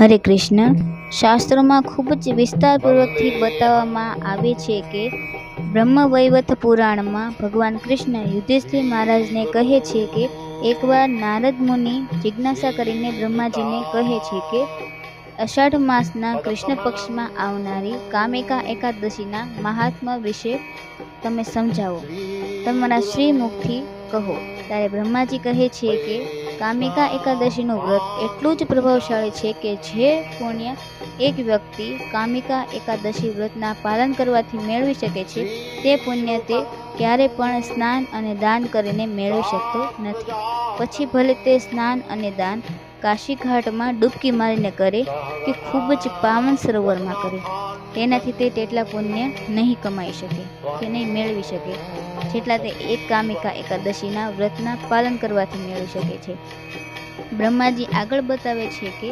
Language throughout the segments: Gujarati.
હરે કૃષ્ણ. શાસ્ત્રોમાં ખૂબ જ વિસ્તારપૂર્વકથી બતાવવામાં આવે છે કે બ્રહ્મવૈવત પુરાણમાં ભગવાન કૃષ્ણ યુધિષ્ઠિર મહારાજને કહે છે કે, એકવાર નારદ મુનિ જિજ્ઞાસા કરીને બ્રહ્માજીને કહે છે કે, અષાઢ માસના કૃષ્ણ પક્ષમાં આવનારી કામિકા એકાદશીના મહાત્મા વિશે તમે સમજાવો. તમારા શ્રી મુખથી કહો. ત્યારે બ્રહ્માજી કહે છે કે કામિકા એકાદશીનું વ્રત એટલું જ પ્રભાવશાળી છે કે જે પુણ્ય એક વ્યક્તિ કામિકા એકાદશી વ્રતના પાલન કરવાથી મેળવી શકે છે, તે પુણ્ય તે ક્યારે પણ સ્નાન અને દાન કરીને મેળવી શકતો નથી. પછી ભલે તે સ્નાન અને દાન કાશી ઘાટમાં ડૂબકી મારીને કરે કે ખૂબ જ પાવન સરોવરમાં કરે. તેનાથી તે તેટલા પુણ્ય નહીં કમાઈ શકે કે નહીં મેળવી શકે. જેટલા તે એક કામિકા એકાદશીના વ્રતના પાલન કરવાથી મેળવી શકે છે. બ્રહ્માજી આગળ બતાવે છે કે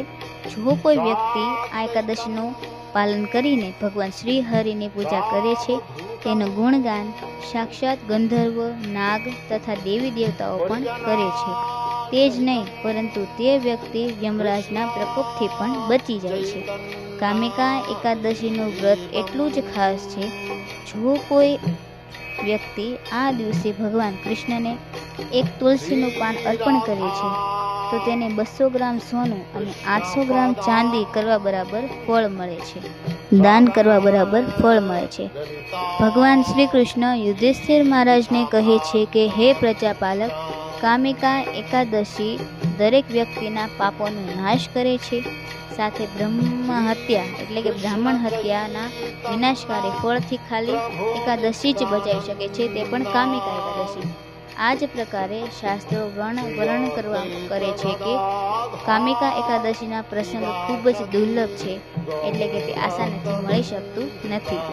જો કોઈ વ્યક્તિ આ એકાદશીનું પાલન કરીને ભગવાન શ્રી હરિની પૂજા કરે છે, તેનું ગુણગાન સાક્ષાત ગંધર્વ, નાગ તથા દેવી દેવતાઓ પણ કરે છે. તે જ નહીં, પરંતુ તે વ્યક્તિ યમરાજના પ્રકોપથી પણ બચી જાય છે. કામિકા એકાદશીનું વ્રત એટલું જ ખાસ છે, જો કોઈ વ્યક્તિ આ દિવસે ભગવાન કૃષ્ણને એક તુલસીનું પાન અર્પણ કરે છે, તો તેને બસો ગ્રામ સોનું અને આઠસો ગ્રામ ચાંદી કરવા બરાબર ફળ મળે છે. દાન કરવા બરાબર ફળ મળે છે. ભગવાન શ્રી કૃષ્ણ યુધિષ્ઠિર મહારાજને કહે છે કે, હે પ્રજાપાલક કામિકા એકાદશી દરેક વ્યક્તિના પાપોનો નાશ કરે છે. સાથે બ્રહ્મ હત્યા એટલે કે બ્રાહ્મણ હત્યાના વિનાશકારી ફળથી ખાલી એકાદશી જ બચાવી શકે છે તે પણ કામિકા એકાદશી. આ જ પ્રકારે શાસ્ત્રો વર્ણ વર્ણન કરવા કરે છે કે કામિકા એકાદશીના પ્રસંગ ખૂબ જ દુર્લભ છે એટલે કે તે આસાનીથી મળી શકતું નથી.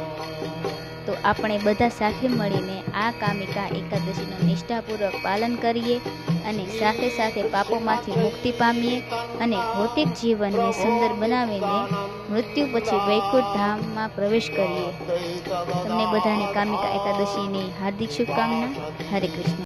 તો આપણે બધા સાથે મળીને આ કામિકા એકાદશીનું નિષ્ઠાપૂર્વક પાલન કરીએ અને સાથે સાથે પાપોમાંથી મુક્તિ પામીએ અને ભૌતિક જીવનને સુંદર બનાવીને મૃત્યુ પછી વૈકુંઠ ધામમાં પ્રવેશ કરીએ. તમને બધાને કામિકા એકાદશીની હાર્દિક શુભકામના. હરે કૃષ્ણ.